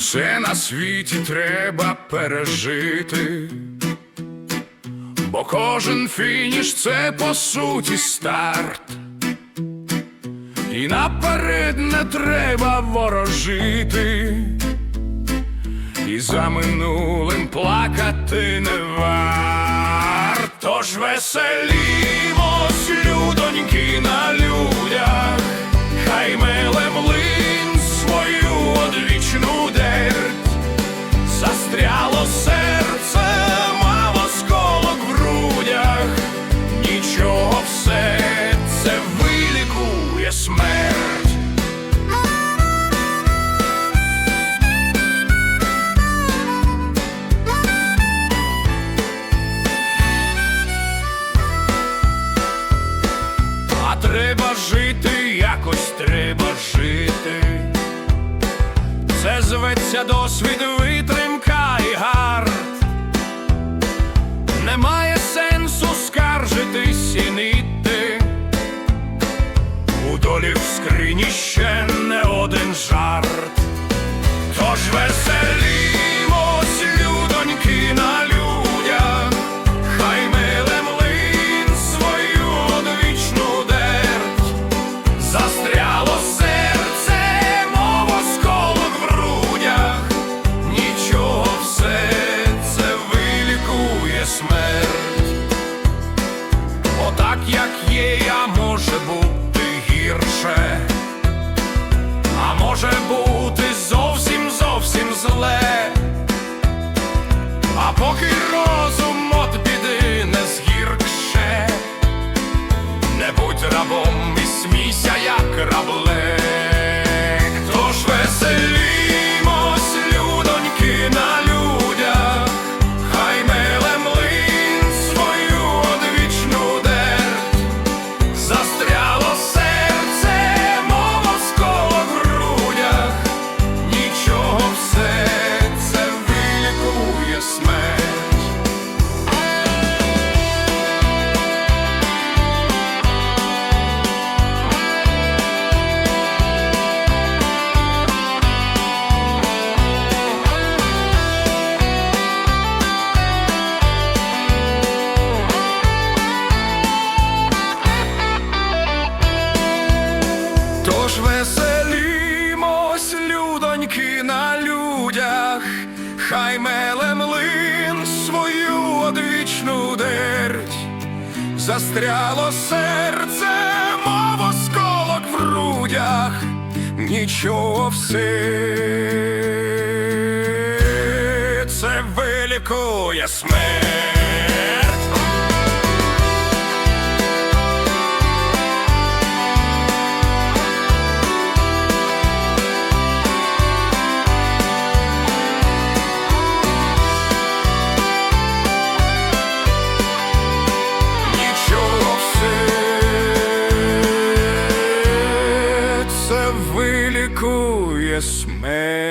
Усе на світі треба пережити, бо кожен фініш це по суті старт. І наперед не треба ворожити, і за минулим плакати не варт. Тож веселімось, людоньки на це вилікує смерть. А треба жити, якось треба жити. Це зветься досвід, витримка і гард. Немає сенсу скаржитись і в ще не один жарт. Тож веселімось, людоньки на людях, хай миле млин свою одвічну дерть, застряло серце, мов в грудях, нічого все це вилікує смерть. Отак, як є, я Тож веселімось, людоньки на людях, хай меле млин свою одвічну дерть, застряло серце, мов осколок в грудях, нічого все це вилікує смерть. Це вилікує смерть.